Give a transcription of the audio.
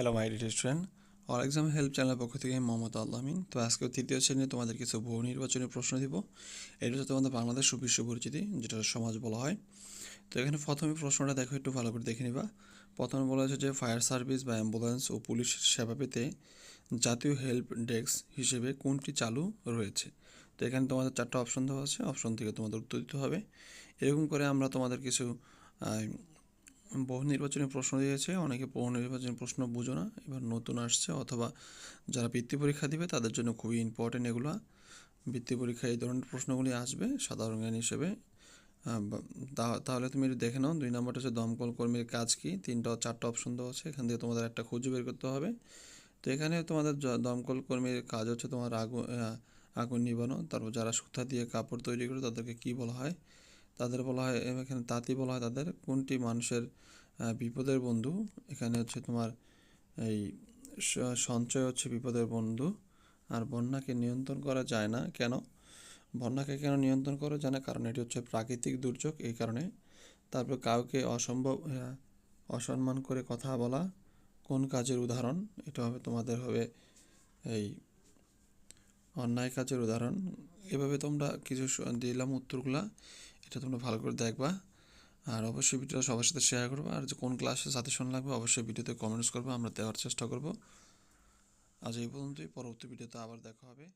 Hello my dear student all exam help চ্যানেলের পক্ষ থেকে আমি মোহাম্মদ আল্লামিন তো আজকে তৃতীয় শ্রেণীতে তোমাদের কিছু বহু নির্বাচনী প্রশ্ন দিব। এটা হচ্ছে তোমাদের বাংলাদেশ সুবিশ্ব পরিচিতি, যেটা সমাজ বলা হয়। তো এখানে প্রথমে প্রশ্নটা দেখো, একটু ভালো করে দেখে নিবা। প্রথমে বলা হয়েছে যে, ফায়ার সার্ভিস বা অ্যাম্বুলেন্স ও পুলিশ সেবা পেতে জাতীয় হেল্প ডেস্ক হিসেবে কোনটি চালু রয়েছে? তো এখানে তোমাদের চারটা অপশন দেওয়া আছে। অপশন থেকে তোমাদের উত্তর দিতে হবে। এরকম করে আমরা তোমাদের কিছু বহু নির্বাচনী প্রশ্ন দিয়েছে, অনেকে বহু নির্বাচনী প্রশ্ন বুঝো না। এবার নতুন আসছে, অথবা যারা বৃত্তি পরীক্ষা দিবে তাদের জন্য খুবই ইম্পর্টেন্ট এগুলো। বৃত্তি পরীক্ষায় এই ধরনের প্রশ্নগুলি আসবে সাধারণ জ্ঞান হিসেবে। তাহলে তুমি দেখে নাও। দুই নম্বরটা হচ্ছে দমকল কর্মীর কাজ কি? তিনটা চারটা অপশন দেওয়া আছে। এখান থেকে তোমাদের একটা খুঁজে বের করতে হবে। তো এখানে তোমাদের দমকল কর্মীর কাজ হচ্ছে তোমার আগুন আগুন নিবানো। তারপর যারা সুতা দিয়ে কাপড় তৈরি করে তাদেরকে কি বলা হয়? তাদের বলা হয় এখানে তাঁতি বলা হয় তাদের। কোনটি মানুষের বিপদের বন্ধু? এখানে হচ্ছে তোমার এই সঞ্চয় হচ্ছে বিপদের বন্ধু। আর বন্যাকে নিয়ন্ত্রণ করা যায় না। কেন? বন্যাকে কেন নিয়ন্ত্রণ করা যায় না? কারণ এটি হচ্ছে প্রাকৃতিক দুর্যোগ। এই কারণে তারপর কাউকে অসম্ভব অসম্মান করে কথা বলা কোন কাজের উদাহরণ? এটা হবে তোমাদের হবে এই অন্যায় কাজের উদাহরণ। এভাবে তোমরা কিছু দিলাম উত্তরগুলা। এটা তোমরা ভালো করে দেখবা। আর অবশ্যই ভিডিওটা সবার সাথে শেয়ার করব। আর যে কোন ক্লাসে সাজেশন লাগবে, অবশ্যই ভিডিওতে কমেন্টস করব। আমরা দেওয়ার চেষ্টা করব। আজ এই পর্যন্তই। পরবর্তী ভিডিওতে আবার দেখা হবে।